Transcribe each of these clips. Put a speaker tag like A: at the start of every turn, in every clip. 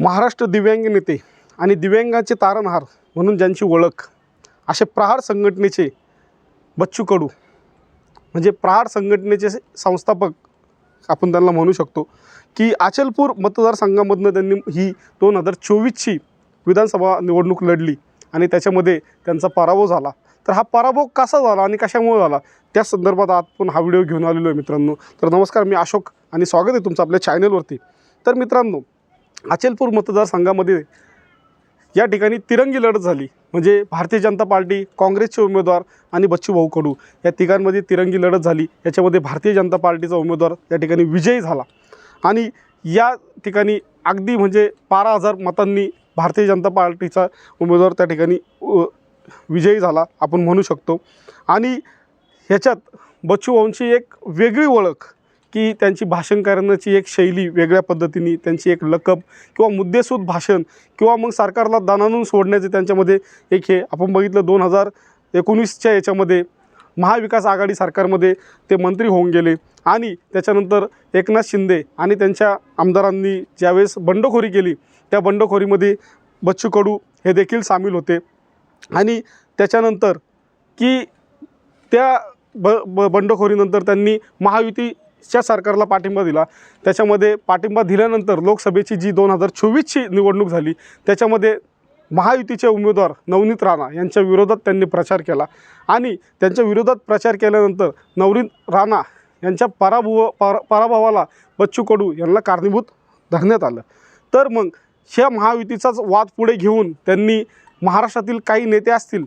A: महाराष्ट्र दिव्यांग नेते आणि दिव्यांगाचे तारणहार म्हणून ज्यांची ओळख असे प्रहार संघटनेचे बच्चू कडू म्हणजे प्रहार संघटनेचे संस्थापक आपण त्यांना म्हणू शकतो की अचलपूर मतदारसंघामधनं त्यांनी ही दोन हजार चोवीसची विधानसभा निवडणूक लढली आणि त्याच्यामध्ये त्यांचा पराभव झाला. तर हा पराभव कसा झाला आणि कशामुळे झाला? त्या संदर्भात आपण हा व्हिडिओ घेऊन आलेलो आहे मित्रांनो. तर नमस्कार मी अशोक आणि स्वागत आहे तुमचं आपल्या चॅनलवरती तर मित्रांनो अचलपूर मतदारसंघामध्ये या ठिकाणी तिरंगी लढत झाली. म्हणजे भारतीय जनता पार्टी काँग्रेसचे उमेदवार आणि बच्चूभाऊ कडू या तिघांमध्ये तिरंगी लढत झाली. याच्यामध्ये भारतीय जनता पार्टीचा उमेदवार या ठिकाणी विजयी झाला. आणि या ठिकाणी अगदी म्हणजे बारा हजार मतांनी भारतीय जनता पार्टीचा उमेदवार त्या ठिकाणी विजयी झाला आपण म्हणू शकतो. आणि ह्याच्यात बच्चूभाऊंची एक वेगळी ओळख की त्यांची भाषण करण्याची एक शैली वेगळ्या पद्धतीने त्यांची एक लकब किंवा मुद्देसूद भाषण किंवा मग सरकारला दानानून सोडण्याचे त्यांच्यामध्ये एक हे आपण बघितलं दोन हजार एकोणीसच्या याच्यामध्ये महाविकास आघाडी सरकारमध्ये ते मंत्री होऊन गेले. आणि त्याच्यानंतर एकनाथ शिंदे आणि त्यांच्या आमदारांनी ज्यावेळेस बंडखोरी केली त्या बंडखोरीमध्ये बच्चू कडू हे देखील सामील होते. आणि त्याच्यानंतर की त्या ब ब बंडखोरीनंतर त्यांनी च्या सरकारला पाठिंबा दिला. त्याच्यामध्ये पाठिंबा दिल्यानंतर लोकसभेची जी दोन हजार चोवीसची निवडणूक झाली त्याच्यामध्ये महायुतीचे उमेदवार नवनीत राणा यांच्या विरोधात त्यांनी प्रचार केला. आणि त्यांच्या विरोधात प्रचार केल्यानंतर नवनीत राणा यांच्या पराभव परा पराभवाला बच्चू कडू यांना कारणीभूत धरण्यात आलं. तर मग ह्या महायुतीचाच वाद पुढे घेऊन त्यांनी महाराष्ट्रातील काही नेते असतील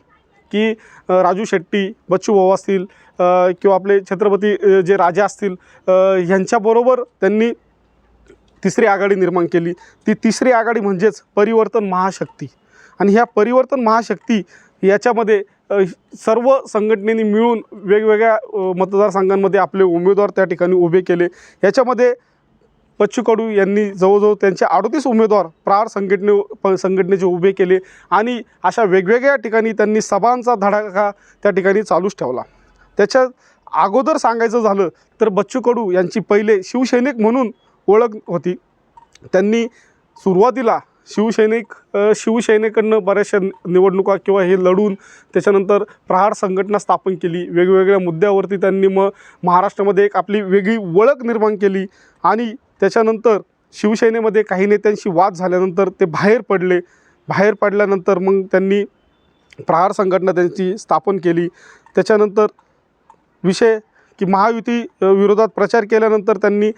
A: की राजू शेट्टी बच्चू भाऊ असतील किंवा आपले छत्रपती जे राजा असतील ह्यांच्याबरोबर त्यांनी तिसरी आघाडी निर्माण केली. ती तिसरी आघाडी म्हणजेच परिवर्तन महाशक्ती. आणि ह्या परिवर्तन महाशक्ती याच्यामध्ये सर्व संघटनेनी मिळून वेगवेगळ्या मतदारसंघांमध्ये आपले उमेदवार त्या ठिकाणी उभे केले. याच्यामध्ये बच्चू कडू यांनी जवळजवळ त्यांचे अडतीस उमेदवार प्रहार संघटने प संघटनेचे उभे केले आणि अशा वेगवेगळ्या ठिकाणी त्यांनी सभांचा धडाका त्या ठिकाणी चालूच ठेवला. त्याच्या अगोदर सांगायचं झालं तर बच्चू कडू यांची पहिले शिवसैनिक म्हणून ओळख होती. त्यांनी सुरुवातीला शिवसैनिक शिवसेनेकडनं बऱ्याचशा निवडणुका किंवा हे लढून त्याच्यानंतर प्रहार संघटना स्थापन केली. वेगवेगळ्या मुद्द्यावरती त्यांनी मग महाराष्ट्रामध्ये एक आपली वेगळी ओळख निर्माण केली आणि त्याच्यानंतर शिवसेनेमध्ये काही नेत्यांशी वाद झाल्यानंतर ते बाहेर पडले. बाहेर पडल्यानंतर मग त्यांनी प्रहार संघटना त्यांची स्थापन केली. त्याच्यानंतर विषय की महायुती विरोधात प्रचार केल्यानंतर त्यांनी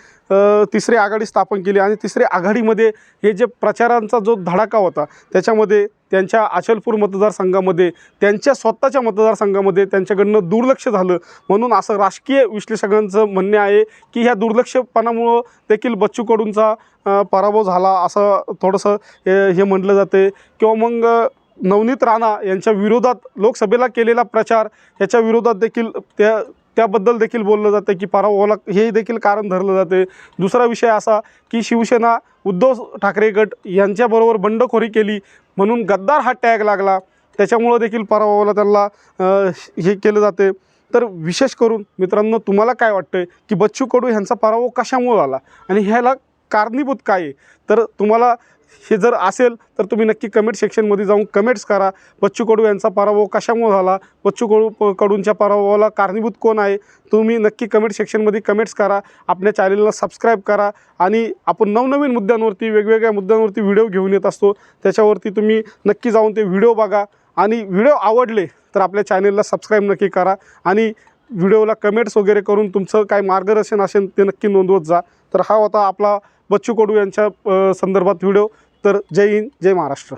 A: तिसरी आघाडी स्थापन केली आणि तिसऱ्या आघाडीमध्ये हे जे प्रचारांचा जो धडाका होता त्याच्यामध्ये त्यांच्या अचलपूर मतदारसंघामध्ये त्यांच्या स्वतःच्या मतदारसंघामध्ये त्यांच्याकडनं दुर्लक्ष झालं. म्हणून असं राजकीय विश्लेषकांचं म्हणणे आहे की ह्या दुर्लक्षपणामुळं देखील बच्चू कडूंचा पराभव झाला असं थोडंसं हे हे म्हटलं जाते. किंवा मग नवनीत राणा यांच्या विरोधात लोकसभेला केलेला प्रचार याच्या विरोधात देखील त्या त्याबद्दल देखील बोललं जातं की पराभवाला हे देखील कारण धरलं जाते. दुसरा विषय असा की शिवसेना उद्धव ठाकरे गट यांच्याबरोबर बंडखोरी केली म्हणून गद्दार हा टॅग लागला. त्याच्यामुळं देखील पराभवाला त्यांना हे केलं जाते. तर विशेष करून मित्रांनो तुम्हाला काय वाटतं की बच्चू कडू ह्यांचा पराभव कशामुळे आला आणि ह्याला कारणीभूत काय आहे? तर तुम्हाला हे जर असेल तर तुम्ही नक्की कमेंट सेक्शनमध्ये जाऊन कमेंट्स करा. बच्चू कडू यांचा पराभव कशामुळे झाला? बच्चू कडू कडूंच्या पराभवाला कारणीभूत कोण आहे? तुम्ही नक्की कमेंट सेक्शनमध्ये कमेंट्स करा. आपल्या चॅनलला सबस्क्राईब करा. आणि आपण नवनवीन मुद्द्यांवरती वेगवेगळ्या मुद्द्यांवरती व्हिडिओ घेऊन येत असतो. त्याच्यावरती तुम्ही नक्की जाऊन ते व्हिडिओ बघा. आणि व्हिडिओ आवडले तर आपल्या चॅनलला सबस्क्राईब नक्की करा. आणि व्हिडिओला कमेंट्स वगैरे करून तुमचं काय मार्गदर्शन असेल ते नक्की नोंदवत जा. तर हा होता आपला बच्चू कडू यांच्या संदर्भात व्हिडिओ तर जय हिंद जय महाराष्ट्र.